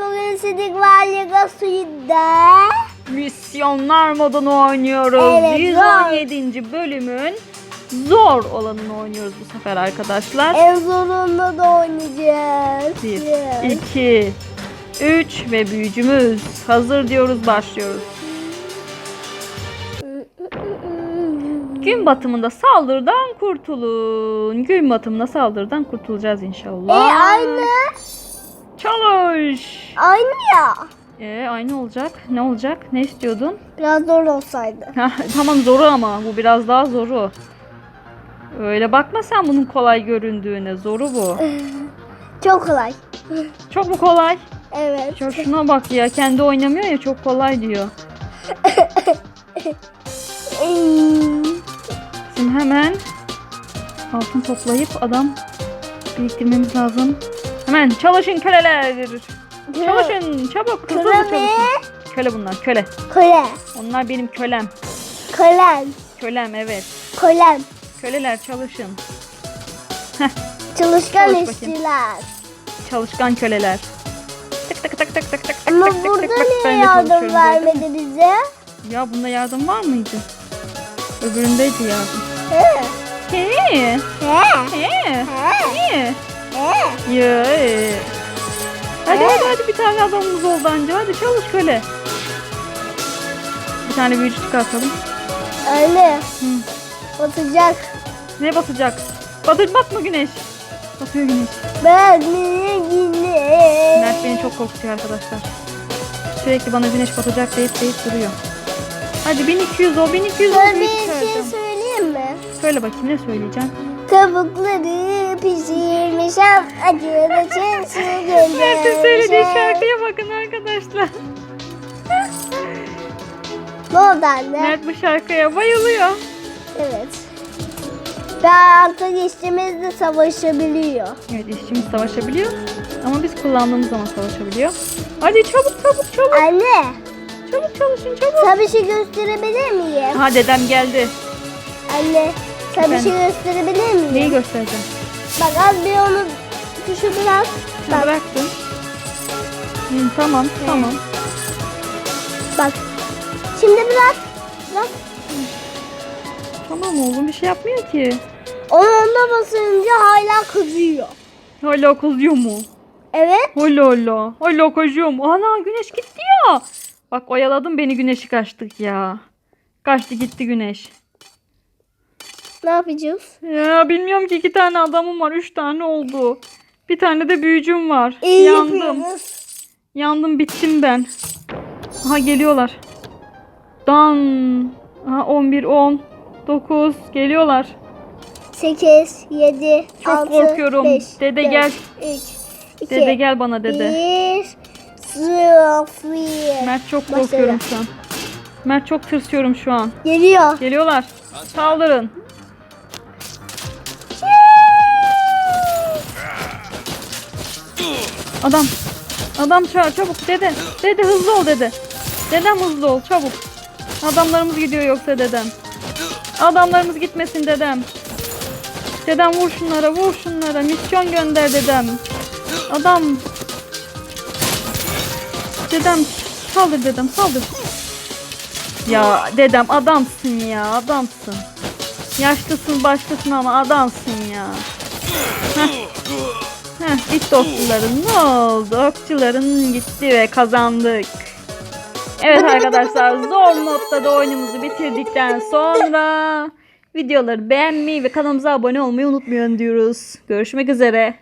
bugün Sidik Valya Suit'de Misyonlar modunu oynuyoruz. Evet, 117. bölümün zor olanını oynuyoruz bu sefer arkadaşlar. en zorunda da oynayacağız. 1, Evet. 2, 3 ve büyücümüz. Hazır diyoruz başlıyoruz. Gün batımında saldırıdan kurtulun. Gün batımında saldırıdan kurtulacağız E inşallah. aynı. Çalış. Aynı ya. E aynı olacak. Ne olacak? Ne istiyordun? Biraz zor olsaydı. Tamam zoru ama bu biraz daha zoru. Öyle bakma sen bunun kolay göründüğüne. Zoru bu. Çok kolay. Çok mu kolay? Evet. Ya şuna bak ya kendi oynamıyor ya çok kolay diyor. Şimdi hemen altın toplayıp adam biriktirmemiz lazım. Hemen çalışın köleler. Çalışın çabuk hızlı hızlı Köle mi? çalışın. Köle bunlar köle. Köle. Onlar benim kölem. Kölem. Kölem evet. Kölem. Köleler çalışın. Çalışkan Çalış bakayım. işçiler. Çalışkan köleler. Tık tık tık tık tık tık tık Ama tık tık burada tık tık. Ben niye de yardım çalışıyorum gördün mü? vermedi bize? Ya bunda yardım var mıydı? Öbüründeydi yardım. He. He. He. He. He. He. He. Hadi hadi bir tane adamımız oldu anca. Hadi çalış köle. Bir tane büyücü çıkartalım. Öyle. Hı. Batacak. Ne batacak? Batır batma güneş. Batıyor güneş. Ben yine Mert beni çok korkutuyor arkadaşlar. Sürekli bana güneş batacak deyip deyip duruyor. Hadi 1200 o 1200 o Sana bir şey söyleyeyim mi? Söyle bakayım ne söyleyeceğim. Tavukları pişirmişim. Acılı çensi Mert'in söylediği göndermişim. şarkıya bakın arkadaşlar. Ne oldu anne? Mert bu şarkıya bayılıyor. Evet. Daha alta geçtiğimizde savaşabiliyor. Evet işçimiz savaşabiliyor. Ama biz kullandığımız zaman savaşabiliyor. Hadi çabuk çabuk çabuk. Anne, Çabuk çalışın çabuk. sana bir şey gösterebilir miyim? Ha dedem geldi. Anne, sana bir şey gösterebilir miyim? Neyi göstereceğim? Bak az bir onu tuşu bırak. Bak, bıraktım. Hı, tamam tamam. bak. Şimdi bırak. Bak. Tamam oğlum bir şey yapmıyor ki. Onu onda basınca hala kızıyor. Hala kızıyor mu? Evet. Hala hala. Hala kızıyor mu? Ana güneş gitti ya. Bak oyaladım beni güneşi kaçtık ya. Kaçtı gitti güneş. Ne yapacağız? Ya bilmiyorum ki iki tane adamım var. Üç tane oldu. Bir tane de büyücüm var. İyi Yandım. yapıyoruz. Yandım bittim ben. Aha geliyorlar. Dan. Aha 11 10 9 geliyorlar. 8, 7, Çok 6, korkuyorum. 5, Dede gel. 3, 2, Dede gel bana dede. 1, 0. Mert çok korkuyorum şu an. Mert çok tırsıyorum şu an. Geliyor. Geliyorlar. Saldırın. Adam. Adam çağır çabuk dede. Dede hızlı ol dede. Dedem hızlı ol çabuk. Adamlarımız gidiyor yoksa dedem. Adamlarımız gitmesin dedem. Dedem vur şunlara vur şunlara. Misyon gönder dedem. Adam. Dedem saldır dedem saldır. Ya dedem adamsın ya adamsın. Yaşlısın başlısın ama adamsın ya. Heh. Heh, git dostlarım ne oldu? Okçuların gitti ve kazandık. Evet arkadaşlar zor modda da oyunumuzu bitirdikten sonra videoları beğenmeyi ve kanalımıza abone olmayı unutmayın diyoruz. Görüşmek üzere.